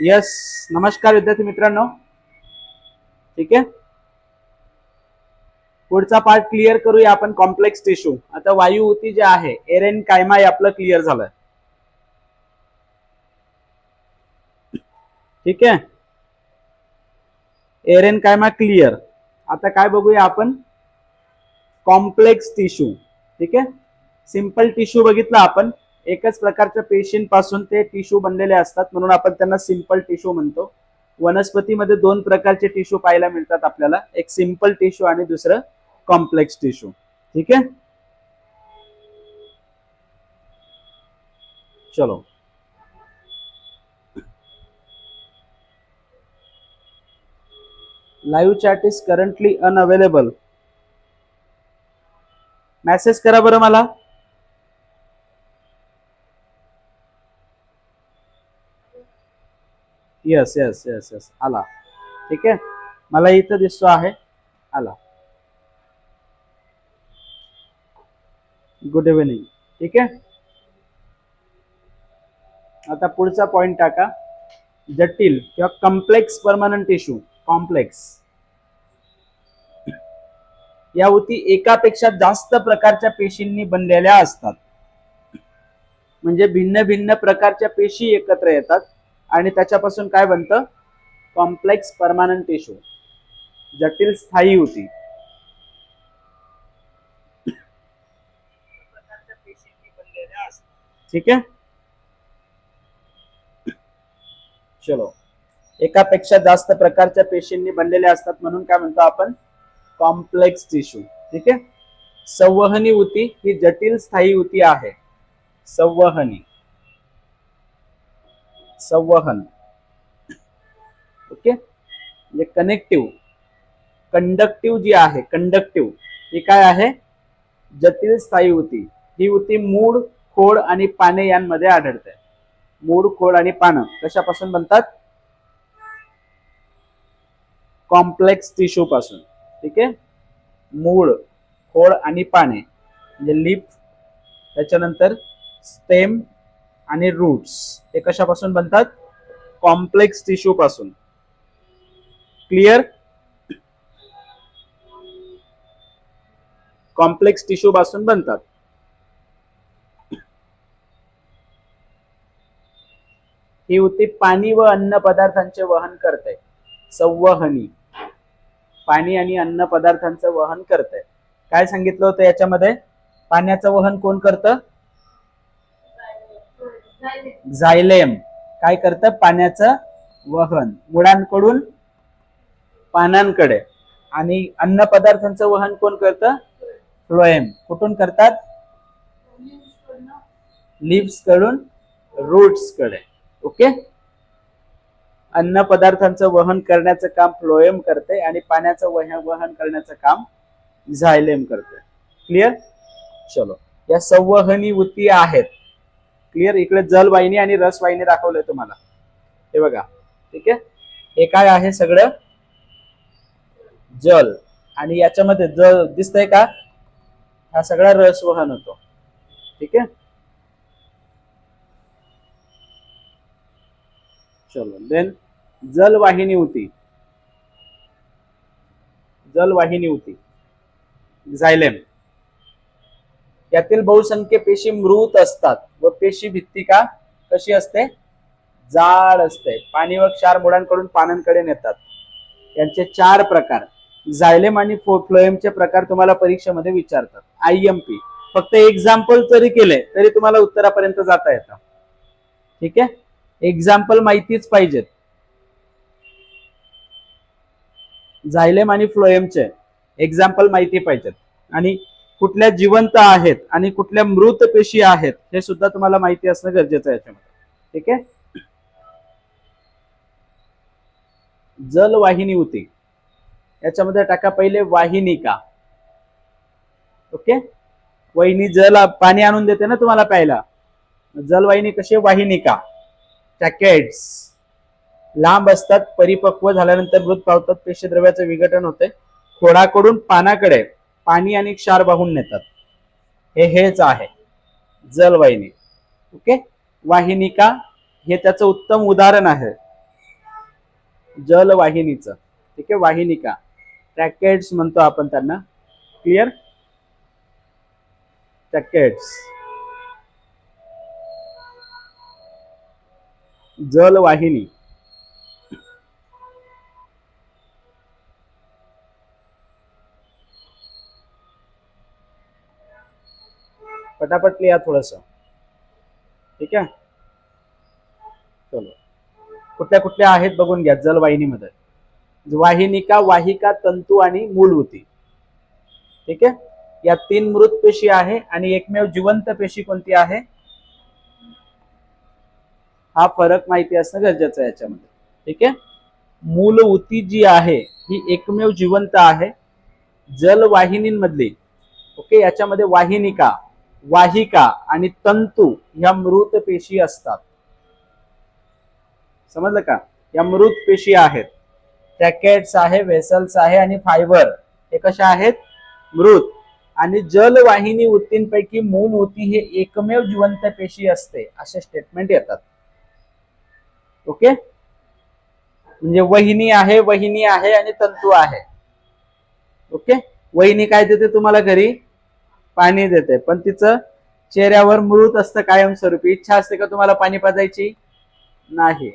Yes नमस्कार विद्यार्थी मित्रांनो. ठीक आहे? पुढचा पार्ट क्लिअर करूया आपण कॉम्प्लेक्स टिश्यू आता वायुऊती जे आहे एरेन कायमा हे आपलं क्लिअर झालंय. ठीक आहे? एरेन कायमा क्लिअर आता काय बघूया आपण? कॉम्प्लेक्स टिश्यू ठीक आहे? सिंपल टिश्यू बघितला आपण. एकच प्रकारच्या पेशींपासून ते टिश्यू बनलेले असतात. म्हणून आपण त्यांना सिंपल टिश्यू म्हणतो. वनस्पतीमध्ये दोन प्रकारचे टिश्यू पाहायला मिळतात आपल्याला. एक सिंपल टिश्यू आणि दुसरं कॉम्प्लेक्स टिश्यू ठीक आहे? चलो. Live chat is currently unavailable message करा बरं मला. यस यस यस यस आला. ठीक आहे? मला इथं दिसतो आहे. आला. गुड इव्हिनिंग ठीक आहे? आता पुढचा पॉइंट टाका. जटिल किंवा कॉम्प्लेक्स परमनंट टिश्यू कॉम्प्लेक्स या उती एकापेक्षा जास्त प्रकारच्या पेशींनी बनलेल्या असतात. म्हणजे भिन्न भिन्न प्रकारच्या पेशी एकत्र येतात. आणि त्याच्यापासून काय बनतं? कॉम्प्लेक्स परमानंट टिश्यू जटिल स्थायी होती. ठीक आहे? चलो. एकापेक्षा जास्त प्रकारच्या पेशींनी बनलेल्या असतात म्हणून काय म्हणतो आपण? कॉम्प्लेक्स टिश्यू ठीक आहे? संवहनी ऊती ही जटिल स्थायी ऊती आहे. संवहनी. संवहन. ओके म्हणजे कनेक्टिव्ह कंडक्टिव्ह जी आहे कंडक्टिव्ह ही काय आहे? जटिल स्थायी उती ही उती मूळ खोड आणि पाने यांमध्ये आढळते. मूळ खोड आणि पानं कशापासून बनतात? कॉम्प्लेक्स टिश्यू पासून. ठीक आहे? मूळ खोड आणि पाने. म्हणजे लिप त्याच्यानंतर स्टेम आणि रूट्स हे कशापासून बनतात? कॉम्प्लेक्स टिश्यू पासून. क्लिअर कॉम्प्लेक्स टिश्यू पासून बनतात. ही होती पाणी व अन्न पदार्थांचे वहन करते. संवहनी. पाणी आणि अन्न पदार्थांचं वहन करते. काय सांगितलं होतं याच्यामध्ये? पाण्याचं वहन कोण करतं? झायलेम काय करतं? पाण्याचं वहन. मुळांकडून पानांकडे. आणि अन्न पदार्थांचं वहन कोण करतं? फ्लोएम. कुठून करतात? लिव्सकडून रूट्सकडे ओके? अन्न पदार्थांचं वहन करण्याचं काम फ्लोएम करते आणि पाण्याचं वह- वहन करण्याचं काम झायलेम करते. क्लिअर? चलो. या संवहनी वृत्ती आहेत. क्लिअर इकडे जलवाहिनी आणि रसवाहिनी दाखवलंय तुम्हाला. हे बघा. ठीक आहे? हे काय आहे सगळं? जल. आणि याच्यामध्ये जल दिसतंय का? हा सगळा रस वहन होतो. ठीक आहे? चलो. देन जलवाहिनी होती. जलवाहिनी होती. झायलेम यातील बहुसंख्य पेशी मृत असतात. व पेशी भित्तिका कशी असते? जाड असते. पाणी व क्षार मुळांकडून पानांकडे नेतात. यांचे चार प्रकार. झायलेम आणि फ्लोएमचे प्रकार तुम्हाला परीक्षेमध्ये विचारतात. I M P. फक्त एक्झाम्पल जरी केले तरी तुम्हाला उत्तरापर्यंत जाता येतं. ठीक आहे? एक्झाम्पल माहितीच पाहिजेत. झायलेम आणि फ्लोएमचे एक्झाम्पल माहिती पाहिजेत. आणि कुठल्या जिवंत आहेत आणि कुठल्या मृत पेशी आहेत हे सुद्धा तुम्हाला माहिती असणं गरजेचं आहे याच्यामध्ये. ठीक आहे? जलवाहिनी होती. याच्यामध्ये टाका पहिले वाहिनिका. ओके? वहिनी जल पाणी आणून देते ना तुम्हाला प्यायला. जलवाहिनी कशी वाहिनिका. टॅकेट्स लांब असतात परिपक्व झाल्यानंतर मृत पावतात पेशी द्रव्याचं विघटन होते. खोडाकडून पानाकडे. पाणी आणि क्षार वाहून नेतात. हे हेच आहे. जलवाहिनी. ओके? वाहिनिका हे त्याचं उत्तम उदाहरण आहे. जलवाहिनीचं. ठीक आहे? वाहिनिका ट्रॅकेट्स म्हणतो आपण त्यांना. क्लिअर ट्रॅकेट्स जलवाहिनी. पटापट लिहा थोडस. ठीक आहे? चलो. कुठल्या कुठल्या आहेत बघून घ्या जलवाहिनीमध्ये. वाहिनिका वाहिका तंतू आणि मूलवृत्ती ठीक आहे? या तीन मृत पेशी आहे आणि एकमेव जिवंत पेशी कोणती आहे? हा फरक माहिती असणं गरजेचं आहे याच्यामध्ये. ठीक आहे? मूलवृत्ती जी आहे ही एकमेव जिवंत आहे. जलवाहिनींमधली. ओके? याच्यामध्ये वाहिनिका. वाहिका आणि तंतू ह्या मृत पेशी असतात. समजलं का? या मृत पेशी आहेत. टॅकेट्स आहे वेसल्स आहे आणि फायबर हे कशा आहेत? मृत. आणि जलवाहिनी ऊतींपैकी मूल ऊती हे एकमेव जिवंत पेशी असते असे स्टेटमेंट येतात. ओके म्हणजे वहिनी आहे वहिनी आहे आणि तंतू आहे. ओके वहिनी काय देते तुम्हाला घरी? पाणी देते. पण तिचं चेहऱ्यावर मृत असतं कायमस्वरूपी. इच्छा असते का तुम्हाला पाणी पाजायची? नाही.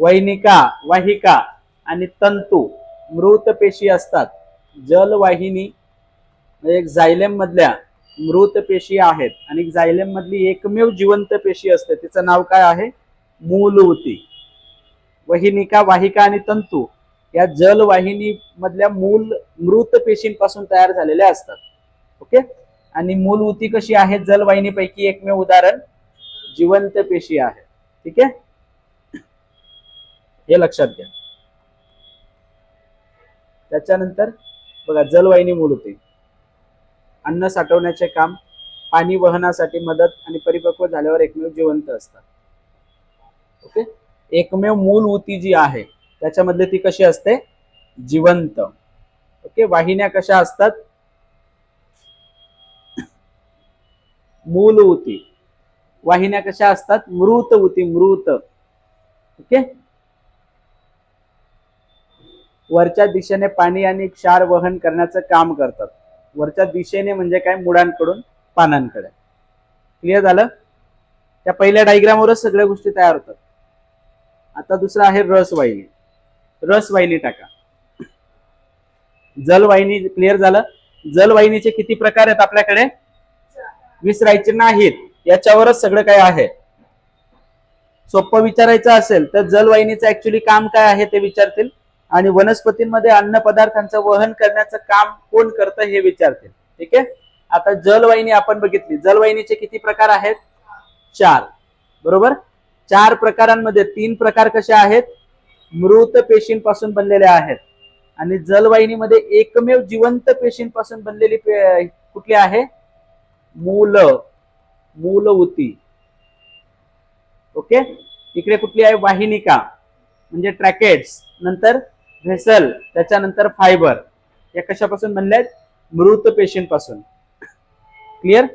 वैनिका वाहिका आणि तंतू मृत पेशी असतात. जलवाहिनी म्हणजे एक जायलेम मधल्या मृत पेशी आहेत. आणि जायलेम मधली एकमेव जिवंत पेशी असते. तिचं नाव काय आहे? मूलवती. वहिनिका वाहिका आणि तंतू या जलवाहिनी मधल्या मूल मृत पेशींपासून तयार झालेल्या असतात. ओके? आणि मूल उती कशी आहे जलवाहिनीपैकी एकमेव उदाहरण जिवंत पेशी आहे. ठीक आहे? हे लक्षात घ्या. त्याच्यानंतर बघा जलवाहिनी मूल होते अन्न साठवण्याचे काम पाणी वहनासाठी मदत आणि परिपक्व झाल्यावर एकमेव जिवंत असतात. ओके? एकमेव मूल ऊती जी आहे त्याच्यामधले ती कशी असते? जिवंत. ओके? वाहिन्या कशा असतात? मूल उती वाहिन्या कशा असतात? मृत उती मृत. ओके? वरच्या दिशेने पाणी आणि क्षार वहन करण्याचं काम करतात. वरच्या दिशेने म्हणजे काय? मुळांकडून पानांकडे. क्लिअर झालं? त्या पहिल्या डायग्रामवरच सगळ्या गोष्टी तयार होतात. आता दुसरं आहे रसवाहिनी. रसवाहिनी टाका. जलवाहिनी क्लिअर झालं? जलवाहिनीचे किती प्रकार आहेत आपल्याकडे? विसरायचे नाहीत. याच्यावरच सगळं काय आहे? सोपं विचारायचं असेल तर जलवाहिनीचं ऍक्च्युली काम काय आहे ते विचारतील. आणि वनस्पतींमध्ये अन्न पदार्थांचं वहन करण्याचं काम कोण करतं हे विचारतील. ठीक आहे? आता जलवाहिनी आपण बघितली. जलवाहिनीचे किती प्रकार आहेत? चार. बरोबर? चार प्रकारांमध्ये तीन प्रकार कसे आहेत? मृत पेशींपासून बनलेले आहेत. आणि जलवाहिनीमध्ये एकमेव जिवंत पेशींपासून बनलेली पे- कुठली आहे? मूल मूलवृत्ती. ओके इकडे कुठली आहे? वाहिनिका. म्हणजे ट्रॅकेट्स नंतर व्हेसल त्याच्यानंतर फायबर या कशापासून बनल्या आहेत? मृत पेशींपासून. क्लिअर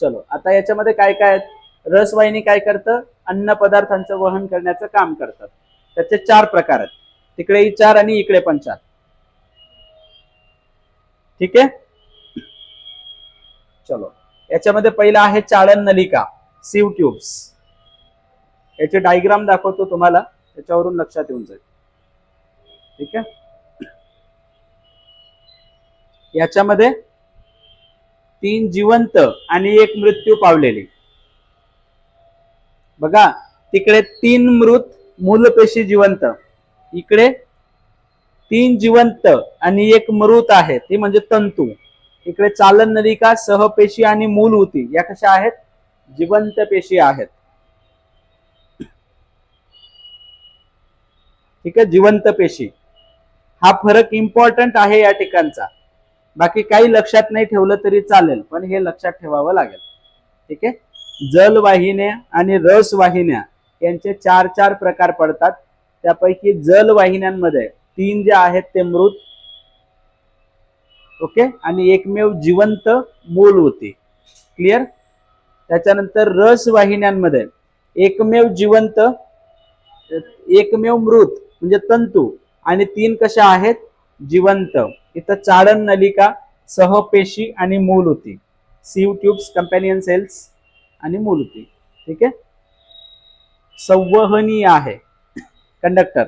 चलो. आता याच्यामध्ये काय काय आहेत? रसवाहिनी काय करतं? अन्न पदार्थांचं वहन करण्याचं काम करतात त्याचे चार प्रकार आहेत. तिकडेही चार आणि इकडे पण चार. ठीक आहे? चलो. याच्यामध्ये पहिला आहे चाळण नलिका सीव ट्यूब्स याचे डायग्राम दाखवतो तुम्हाला त्याच्यावरून लक्षात येऊन जाईल. ठीक आहे? याच्यामध्ये तीन जिवंत आणि एक मृत्यू पावलेली. बघा तिकडे तीन मृत मूलपेशी जिवंत. इकडे तीन जिवंत आणि एक मृत आहे ती म्हणजे तंतू. इकडे चालन नलिका सहपेशी आणि मूल होती. या कशा आहेत? जिवंत पेशी आहेत. ठीक आहे? जिवंत पेशी. हा फरक इम्पॉर्टंट आहे या ठिकाणचा. बाकी काही लक्षात नाही ठेवलं तरी चालेल पण हे लक्षात ठेवावं लागेल. ठीक आहे? जलवाहिन्या आणि रसवाहिन्या यांचे चार चार प्रकार पडतात. त्यापैकी जलवाहिन्यांमध्ये तीन जे आहेत ते मृत ओके? आणि एकमेव जिवंत मूल होती. क्लिअर त्याच्यानंतर रसवाहिन्यांमध्ये एकमेव जिवंत एकमेव मृत म्हणजे तंतू आणि तीन कशा आहेत? जिवंत. इथं चाळण नलिका सहपेशी आणि मूल होती. सीव ट्यूब्स कंपॅनियन सेल्स आणि मूल होती. ठीक आहे? संवहनीय आहे. Conductor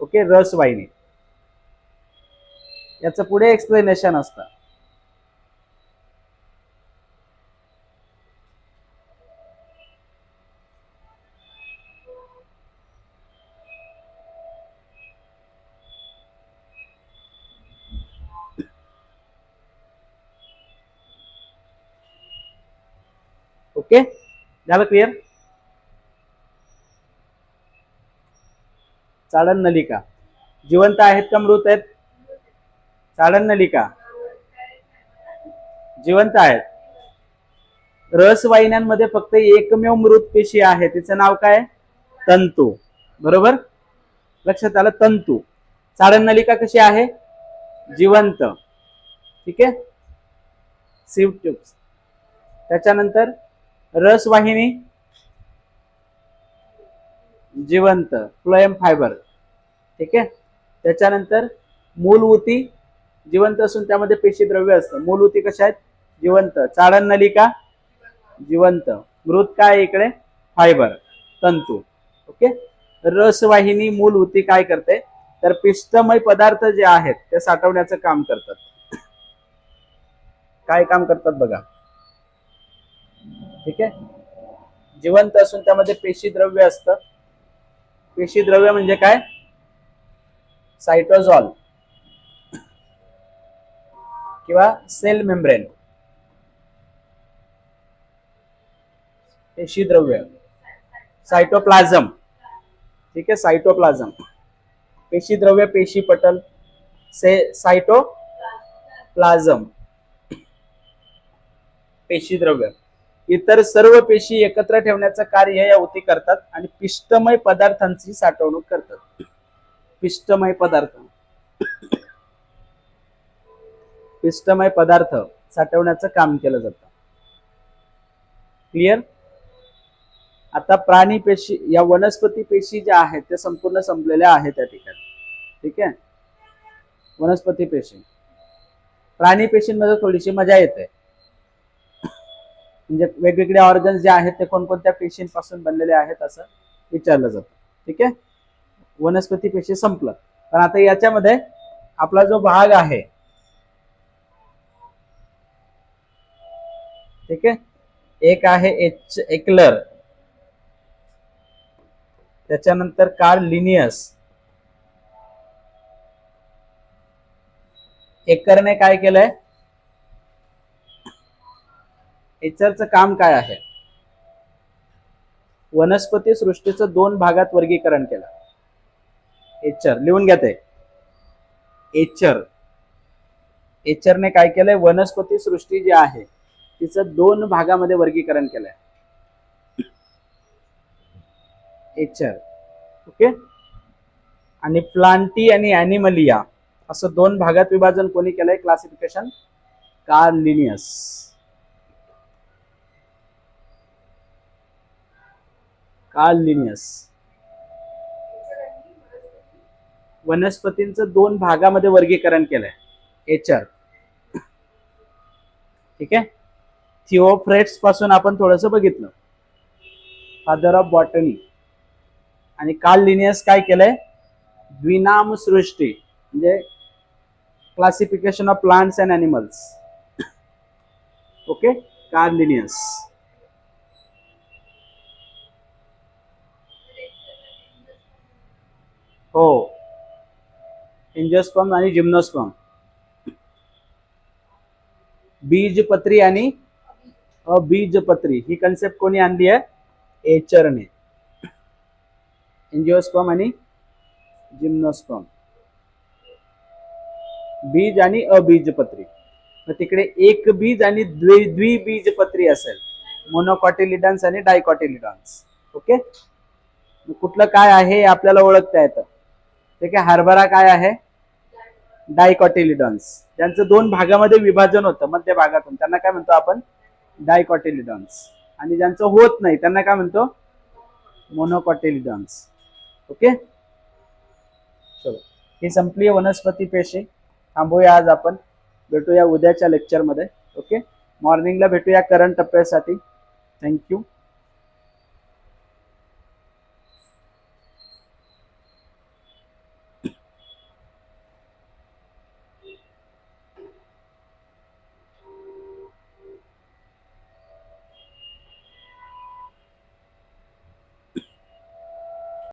okay? रसवाहिनी. याचं पुढे एक्सप्लेनेशन असतं. ओके झालं क्लिअर चाळण नलिका. जिवंत आहेत का मृत आहेत? चाळण नलिका जिवंत आहेत. रसवाहिन्यांमध्ये फक्त एकमेव मृत पेशी आहे तिचं नाव काय? तंतू. बरोबर? लक्षात आलं? तंतू. चाळण नलिका कशी आहे? जिवंत. ठीक आहे? Sieve tubes. त्याच्यानंतर रसवाहिनी जिवंत. Phloem fibre. ठीक आहे? त्याच्यानंतर मूलवती जिवंत असून त्यामध्ये पेशी द्रव्य असतं मूलऊती कशा आहेत? जिवंत. चाळण नलिका? जिवंत. मृत काय इकडे? फायबर. तंतू. ओके? रसवाहिनी मूलऊती काय करते? तर पिष्टमय पदार्थ जे आहेत ते साठवण्याचं काम करतात. काय काम करतात बघा. ठीक आहे? जिवंत असून त्यामध्ये पेशी द्रव्य असतं. पेशी द्रव्य म्हणजे काय? सायटोझॉल. किंवा सेल मेम्ब्रेन. पेशी द्रव्य. सायटोप्लाझम. ठीक आहे सायटोप्लाझम. पेशी द्रव्य पेशी पटल. से सायटोप्लाझम. पेशी द्रव्य. इतर सर्व पेशी एकत्र ठेवण्याचं कार्य या उती करतात आणि पिष्टमय पदार्थांची साठवणूक करतात. पिष्टमय पदार्थ. पिष्टमय पदार्थ साठवण्याचं काम केलं जातं. क्लिअर आता प्राणी पेशी या वनस्पती पेशी ज्या आहेत त्या संपूर्ण संपलेल्या आहेत त्या ठिकाणी. ठीक आहे? वनस्पती पेशी. प्राणी पेशींमध्ये थोडीशी मजा येते. म्हणजे वेगवेगळे ऑर्गन्स जे आहेत ते कोणकोणत्या पेशींपासून बनलेले आहेत असं विचारलं जातं. ठीक आहे? वनस्पती पेशी संपलं. पण आता याच्यामध्ये आपला जो भाग आहे ठीक आहे? एक आहे एच एक्लर त्याच्यानंतर कार्ल लिनियस एकरने काय केलंय? एचरचं काम काय आहे? वनस्पती सृष्टीचं दोन भागात वर्गीकरण केलं. एचर लिहून घ्या ते. एचर एचरने काय केलंय? वनस्पती सृष्टी जी आहे तिचं दोन भागामध्ये वर्गीकरण केलंय. एचर ओके आणि प्लांटी आणि अॅनिमलिया असं दोन भागात विभाजन कोणी केलंय? क्लासिफिकेशन कार्लिनियस कार्लिनियस वनस्पतींचं दोन भागामध्ये वर्गीकरण केलंय. एचर ठीक आहे? थिओफ्रेट्सपासून आपण थोडंसं बघितलं. फादर ऑफ बॉटनी आणि कार्ल लिनियस काय केलंय? द्विनाम सृष्टी. म्हणजे classification of plants and animals okay Carl Linnaeus. हो. एंजोस्पम आणि जिम्नोस्पम बीजपत्री आणि अबीजपत्री. ही कन्सेप्ट कोणी आणली आहे? एचरने एन्जिओस्पम आणि जिम्नोस्पम बीज आणि अबीजपत्री. मग तिकडे एक बीज आणि द्वि द्विबीजपत्री असेल. मोनोकॉटिलिडन्स आणि डायकॉटिलिडन्स ओके कुठलं काय आहे हे आपल्याला ओळखता येतं. ठीक आहे? हरभरा काय आहे? डायकॉटिलिडन्स त्यांचं दोन भागामध्ये विभाजन होतं मध्य भागातून त्यांना काय म्हणतो आपण? डायकॉटेलिडॉन्स आणि ज्यांचं होत नाही त्यांना काय म्हणतो? Monocotyledons okay? चलो. ही संपली वनस्पती पेशी. थांबूया आज आपण. भेटूया उद्याच्या लेक्चरमध्ये ओके? मॉर्निंगला भेटूया करंट अफेअर्ससाठी थँक्यू